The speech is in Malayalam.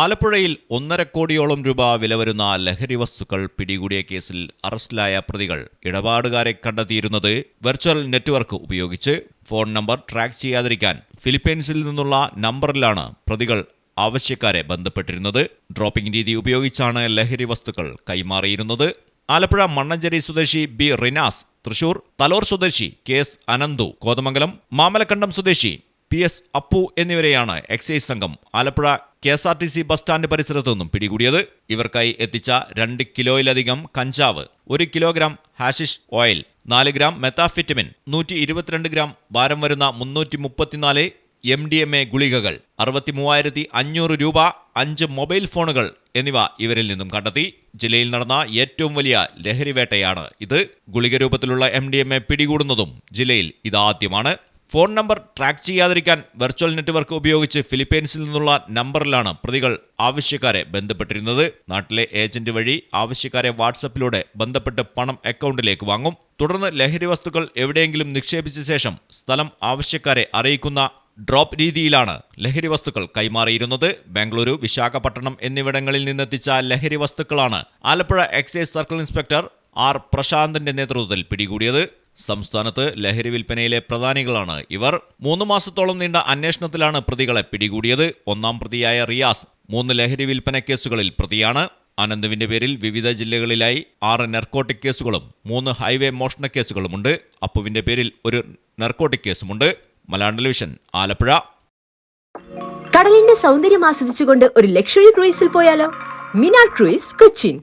ആലപ്പുഴയിൽ ഒന്നര കോടിയോളം രൂപ വില വരുന്ന ലഹരി വസ്തുക്കൾ പിടികൂടിയ കേസിൽ അറസ്റ്റിലായ പ്രതികൾ ഇടപാടുകാരെ കണ്ടെത്തിയിരുന്നത് വെർച്വൽ നെറ്റ്വർക്ക് ഉപയോഗിച്ച്. ഫോൺ നമ്പർ ട്രാക്ക് ചെയ്യാതിരിക്കാൻ ഫിലിപ്പീൻസിൽ നിന്നുള്ള നമ്പറിലാണ് പ്രതികൾ ആവശ്യക്കാരെ ബന്ധപ്പെട്ടിരുന്നത്. ഡ്രോപ്പിംഗ് രീതി ഉപയോഗിച്ചാണ് ലഹരി വസ്തുക്കൾ കൈമാറിയിരുന്നത്. ആലപ്പുഴ മണ്ണഞ്ചേരി സ്വദേശി ബി റിനാസ് തൃശൂർ തലോർ സ്വദേശി കെ എസ് അനന്തു കോതമംഗലം മാമലക്കണ്ടം സ്വദേശി പി എസ് അപ്പു എന്നിവരെയാണ് എക്സൈസ് സംഘം Alappuzha K S R T C bus stand പരിസരത്തു നിന്നും പിടികൂടിയത്. ഇവർക്കായി എത്തിച്ച രണ്ട് കിലോയിലധികം കഞ്ചാവ് ഒരു കിലോഗ്രാം ഹാഷിഷ് ഓയിൽ നാല് ഗ്രാം മെത്താഫിറ്റമിൻ നൂറ്റി ഇരുപത്തിരണ്ട് ഗ്രാം ഭാരം വരുന്ന മുന്നൂറ്റി മുപ്പത്തിനാല് എം ഡി എം എ ഗുളികകൾ അറുപത്തി മൂവായിരത്തി അഞ്ഞൂറ് രൂപ അഞ്ച് മൊബൈൽ ഫോണുകൾ എന്നിവ ഇവരിൽ നിന്നും കണ്ടെത്തി. ജില്ലയിൽ നടന്ന ഏറ്റവും വലിയ ലഹരിവേട്ടയാണ് ഇത്. ഗുളിക രൂപത്തിലുള്ള എം ഡി എം എ പിടികൂടുന്നതും ജില്ലയിൽ ഇതാദ്യമാണ്. ഫോൺ നമ്പർ ട്രാക്ക് ചെയ്യാതിരിക്കാൻ വെർച്വൽ നെറ്റ്വർക്ക് ഉപയോഗിച്ച് ഫിലിപ്പീൻസിൽ നിന്നുള്ള നമ്പറിലാണ് പ്രതികൾ ആവശ്യക്കാരെ ബന്ധപ്പെട്ടിരുന്നത്. നാട്ടിലെ ഏജന്റ് വഴി ആവശ്യക്കാരെ വാട്സപ്പിലൂടെ ബന്ധപ്പെട്ട് പണം അക്കൗണ്ടിലേക്ക് വാങ്ങും. തുടർന്ന് ലഹരി വസ്തുക്കൾ എവിടെയെങ്കിലും നിക്ഷേപിച്ച ശേഷം സ്ഥലം ആവശ്യക്കാരെ അറിയിക്കുന്ന ഡ്രോപ്പ് രീതിയിലാണ് ലഹരി വസ്തുക്കൾ കൈമാറിയിരുന്നത്. ബംഗളൂരു വിശാഖപട്ടണം എന്നിവിടങ്ങളിൽ നിന്നെത്തിച്ച ലഹരി വസ്തുക്കളാണ് Alappuzha excise circle inspector R പ്രശാന്തിന്റെ നേതൃത്വത്തിൽ പിടികൂടിയത്. സംസ്ഥാനത്ത് ലഹരി വിൽപ്പനയിലെ പ്രധാനികളാണ് ഇവർ. മൂന്ന് മാസത്തോളം നീണ്ട അന്വേഷണത്തിലാണ് പ്രതികളെ പിടികൂടിയത്. ഒന്നാം പ്രതിയായ റിയാസ് മൂന്ന് ലഹരി വിൽപ്പന കേസുകളിൽ പ്രതിയാണ്. അനന്തുവിന്റെ പേരിൽ വിവിധ ജില്ലകളിലായി ആറ് നെർക്കോട്ടിക് കേസുകളും മൂന്ന് ഹൈവേ മോഷണ കേസുകളുമുണ്ട്. അപ്പുവിന്റെ പേരിൽ ഒരു നെർക്കോട്ടിക് കേസുമുണ്ട്. മലയാളം ടെലിവിഷൻ ആലപ്പുഴ. കടലിന്റെ സൗന്ദര്യം ആസ്വദിച്ചുകൊണ്ട് ഒരു ലക്ഷറി ക്രൂയിസിൽ പോയാലോ? മിനാ ക്രൂയിസ് കൊച്ചിൻ.